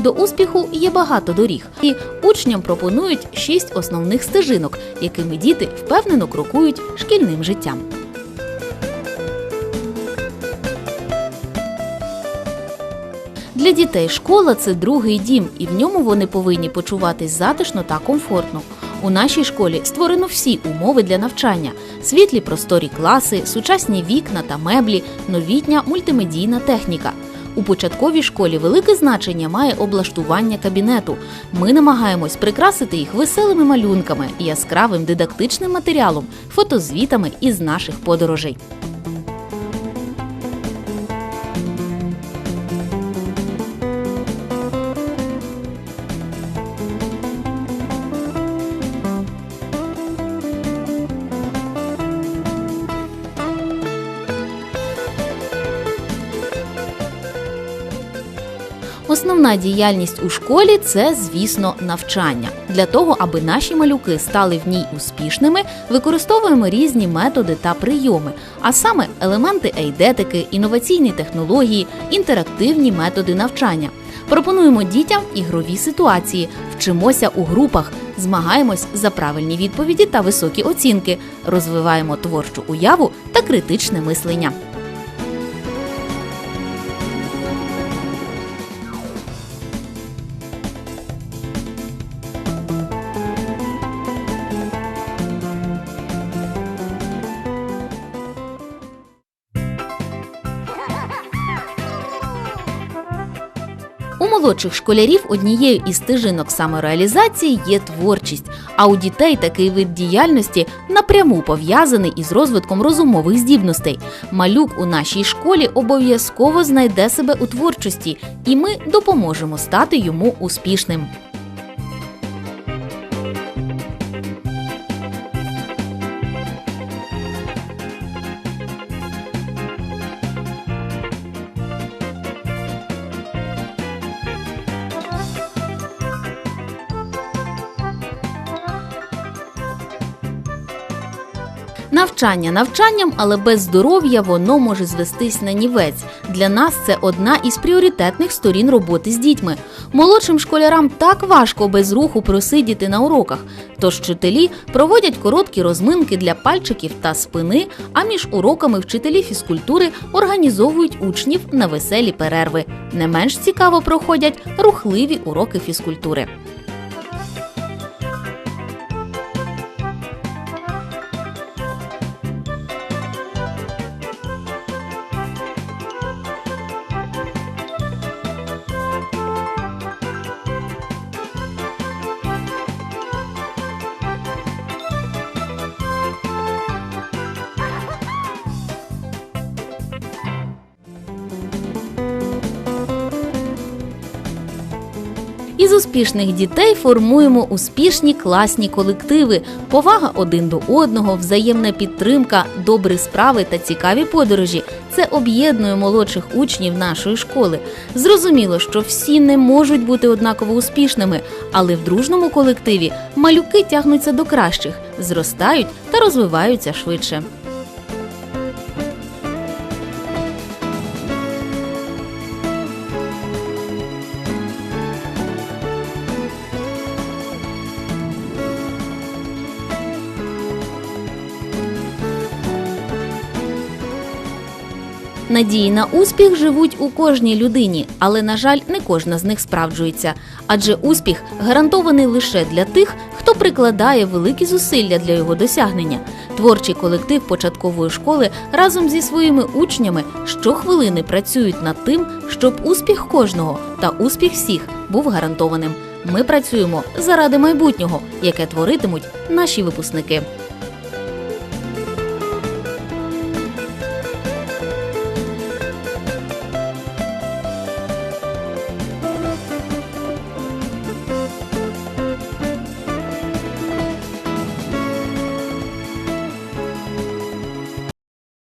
До успіху є багато доріг, і учням пропонують шість основних стежинок, якими діти впевнено крокують шкільним життям. Для дітей школа це другий дім, і в ньому вони повинні почуватись затишно та комфортно. У нашій школі створено всі умови для навчання: світлі просторі класи, сучасні вікна та меблі, новітня мультимедійна техніка. У початковій школі велике значення має облаштування кабінету. Ми намагаємось прикрасити їх веселими малюнками, яскравим дидактичним матеріалом, фотозвітами із наших подорожей. Основна діяльність у школі це, звісно, навчання. Для того, аби наші малюки стали в ній успішними, використовуємо різні методи та прийоми, а саме елементи ейдетики, інноваційні технології, інтерактивні методи навчання. Пропонуємо дітям ігрові ситуації, вчимося у групах, змагаємось за правильні відповіді та високі оцінки, розвиваємо творчу уяву та критичне мислення. У молодших школярів однією із стежинок самореалізації є творчість, а у дітей такий вид діяльності напряму пов'язаний із розвитком розумових здібностей. Малюк у нашій школі обов'язково знайде себе у творчості, і ми допоможемо стати йому успішним. Навчання навчанням, але без здоров'я воно може звестись на нівець. Для нас це одна із пріоритетних сторін роботи з дітьми. Молодшим школярам так важко без руху просидіти на уроках. Тож вчителі проводять короткі розминки для пальчиків та спини. А між уроками вчителі фізкультури організовують учнів на веселі перерви. Не менш цікаво проходять рухливі уроки фізкультури. Із успішних дітей формуємо успішні класні колективи, повага один до одного, взаємна підтримка, добрі справи та цікаві подорожі. Це об'єднує молодших учнів нашої школи. Зрозуміло, що всі не можуть бути однаково успішними, але в дружному колективі малюки тягнуться до кращих, зростають та розвиваються швидше. Надії на успіх живуть у кожній людині, але, на жаль, не кожна з них справджується. Адже успіх гарантований лише для тих, хто прикладає великі зусилля для його досягнення. Творчий колектив початкової школи разом зі своїми учнями щохвилини працюють над тим, щоб успіх кожного та успіх всіх був гарантованим. Ми працюємо заради майбутнього, яке творитимуть наші випускники.